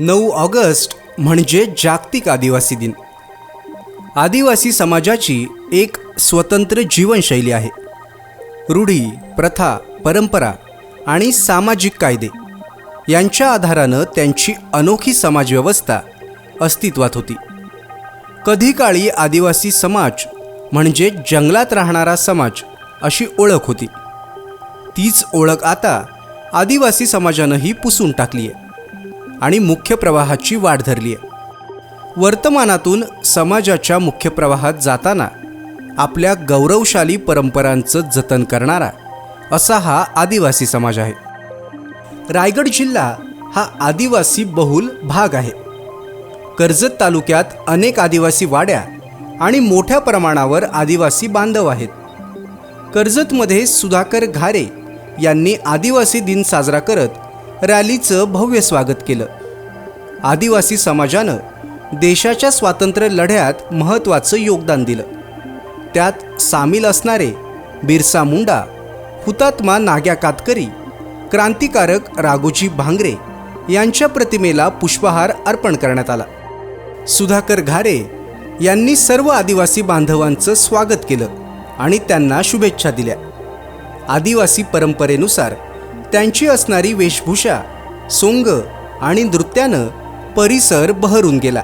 नऊ ऑगस्ट म्हणजे जागतिक आदिवासी दिन. आदिवासी समाजाची एक स्वतंत्र जीवनशैली आहे. रूढी प्रथा परंपरा आणि सामाजिक कायदे यांच्या आधारानं त्यांची अनोखी समाजव्यवस्था अस्तित्वात होती. कधी काळी आदिवासी समाज म्हणजे जंगलात राहणारा समाज अशी ओळख होती. तीच ओळख आता आदिवासी समाजानंही पुसून टाकली आहे आणि मुख्य प्रवाहाची वाढ धरली आहे वर्तमानातून समाजाच्या मुख्य प्रवाहात जाताना आपल्या गौरवशाली परंपरांचं जतन करणारा असा हा आदिवासी समाज आहे. रायगड जिल्हा हा आदिवासी बहुल भाग आहे. कर्जत तालुक्यात अनेक आदिवासी वाड्या आणि मोठ्या प्रमाणावर आदिवासी बांधव आहेत. कर्जतमध्ये सुधाकर घारे यांनी आदिवासी दिन साजरा करत रॅलीचं भव्य स्वागत केलं. आदिवासी समाजानं देशाच्या स्वातंत्र्य लढ्यात महत्त्वाचं योगदान दिलं. त्यात सामील असणारे बिरसा मुंडा हुतात्मा नाग्या कातकरी क्रांतिकारक राघोजी भांगरे यांच्या प्रतिमेला पुष्पहार अर्पण करण्यात आला. सुधाकर घारे यांनी सर्व आदिवासी बांधवांचं स्वागत केलं आणि त्यांना शुभेच्छा दिल्या. आदिवासी परंपरेनुसार त्यांची असणारी वेशभूषा सोंग आणि नृत्यानं परिसर बहरून गेला.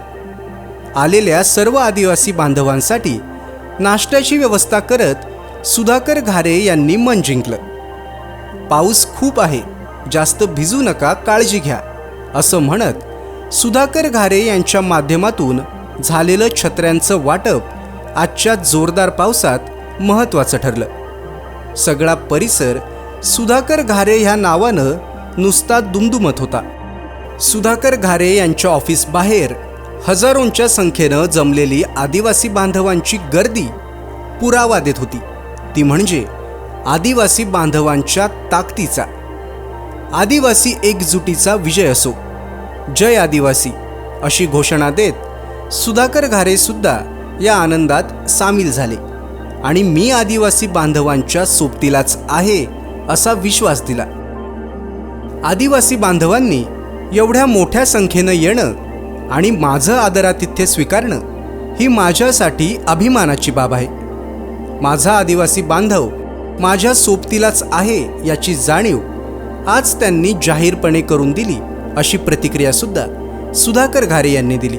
आलेल्या सर्व आदिवासी बांधवांसाठी नाश्त्याची व्यवस्था करत सुधाकर घारे यांनी मन जिंकलं. पाऊस खूप आहे जास्त भिजू नका काळजी घ्या असं म्हणत सुधाकर घारे यांच्या माध्यमातून झालेलं छत्र्यांचं वाटप आजच्या जोरदार पावसात महत्त्वाचं ठरलं. सगळा परिसर सुधाकर घारे ह्या नावानं नुसता दुमदुमत होता. सुधाकर घारे यांच्या ऑफिसबाहेर हजारोंच्या संख्येनं जमलेली आदिवासी बांधवांची गर्दी पुरावा देत होती. ती म्हणजे आदिवासी बांधवांच्या ताकदीचा आदिवासी एकजुटीचा विजय असो. जय आदिवासी अशी घोषणा देत सुधाकर घारे सुद्धा या आनंदात सामील झाले. आणि मी आदिवासी बांधवांच्या सोबतीलाच आहे असा विश्वास दिला. आदिवासी बांधवांनी एवढ्या मोठ्या संख्येनं येणं आणि माझं आदरातिथ्य स्वीकारणं ही माझ्यासाठी अभिमानाची बाब आहे. माझा आदिवासी बांधव माझ्या सोबतीलाच आहे याची जाणीव आज त्यांनी जाहीरपणे करून दिली अशी प्रतिक्रियासुद्धा सुधाकर घारे यांनी दिली.